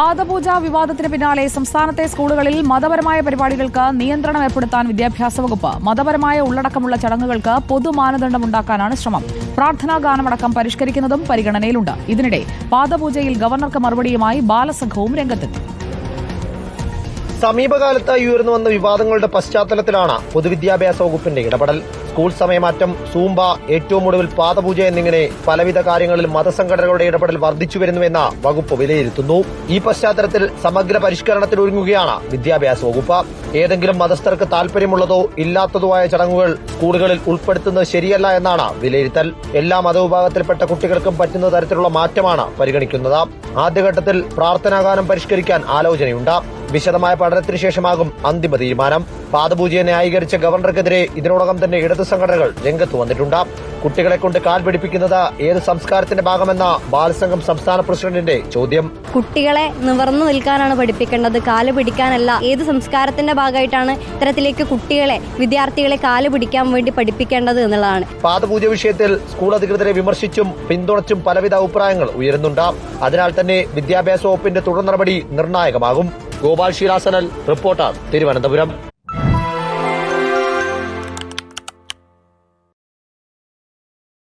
പാദപൂജ വിവാദത്തിന് പിന്നാലെ സംസ്ഥാനത്തെ സ്കൂളുകളിൽ മതപരമായ പരിപാടികൾക്ക് നിയന്ത്രണം ഏർപ്പെടുത്താൻ വിദ്യാഭ്യാസ വകുപ്പ് മതപരമായ ഉള്ളടക്കമുള്ള ചടങ്ങുകൾക്ക് പൊതുമാനദണ്ഡമുണ്ടാക്കാനാണ് ശ്രമം. പ്രാർത്ഥനാ ഗാനമടക്കം പരിഷ്കരിക്കുന്നതും പരിഗണനയിലുണ്ട്. ഇതിനിടെ പാദപൂജയിൽ ഗവർണർക്ക് മറുപടിയുമായി ബാലസംഘവും രംഗത്തെത്തി. സമീപകാലത്തായി ഉയർന്നു വന്ന വിവാദങ്ങളുടെ പശ്ചാത്തലത്തിലാണ് പൊതുവിദ്യാഭ്യാസ വകുപ്പിന്റെ ഇടപെടൽ. സ്കൂൾ സമയമാറ്റം സൂംബ ഏറ്റവും ഒടുവിൽ പാദപൂജ എന്നിങ്ങനെ പലവിധ കാര്യങ്ങളിൽ മതസംഘടനകളുടെ ഇടപെടൽ വർദ്ധിച്ചു വരുന്നുവെന്ന് വകുപ്പ് വിലയിരുത്തുന്നു. ഈ പശ്ചാത്തലത്തിൽ സമഗ്ര പരിഷ്കരണത്തിനൊരുങ്ങുകയാണ് വിദ്യാഭ്യാസ വകുപ്പ്. ഏതെങ്കിലും മതസ്ഥർക്ക് താൽപര്യമുള്ളതോ ഇല്ലാത്തതോ ആയ ചടങ്ങുകൾ സ്കൂളുകളിൽ ഉൾപ്പെടുത്തുന്നത് ശരിയല്ല എന്നാണ് വിലയിരുത്തൽ. എല്ലാ മതവിഭാഗത്തിൽപ്പെട്ട കുട്ടികൾക്കും പറ്റുന്ന തരത്തിലുള്ള മാറ്റമാണ് പരിഗണിക്കുന്നത്. ആദ്യഘട്ടത്തിൽ പ്രാർത്ഥനാഗാനം പരിഷ്കരിക്കാൻ ആലോചനയുണ്ട്. വിശദമായ പഠനത്തിന് ശേഷമാകും അന്തിമ തീരുമാനം. പാദപൂജയെ ന്യായീകരിച്ച ഗവർണർക്കെതിരെ ഇതിനോടകം തന്നെ ഇടതു സംഘടനകൾ രംഗത്ത് വന്നിട്ടുണ്ട്. കുട്ടികളെ കൊണ്ട് കാൽ പിടിപ്പിക്കുന്നത് ഏത് സംസ്കാരത്തിന്റെ ഭാഗമെന്ന ബാലസംഘം സംസ്ഥാന പ്രസിഡന്റിന്റെ ചോദ്യം. കുട്ടികളെ നിവർന്നു നിൽക്കാനാണ് പഠിപ്പിക്കേണ്ടത്. കാൽ പിടിക്കാനല്ല ഏത് സംസ്കാരത്തിന്റെ ഭാഗമായിട്ടാണ് ഇത്തരത്തിലേക്ക് കുട്ടികളെ വിദ്യാർത്ഥികളെ കാൽ പിടിക്കാൻ വേണ്ടി പഠിപ്പിക്കേണ്ടത് എന്നുള്ളതാണ്. പാദപൂജ വിഷയത്തിൽ സ്കൂൾ അധികൃതരെ വിമർശിച്ചും പിന്തുണച്ചും പലവിധ അഭിപ്രായങ്ങൾ ഉയരുന്നുണ്ട്. അതിനാൽ തന്നെ വിദ്യാഭ്യാസ വകുപ്പിന്റെ തുടർ നടപടി നിർണായകമാകും. ഗോപാൽ ശീലാസനൽ റിപ്പോർട്ടർ തിരുവനന്തപുരം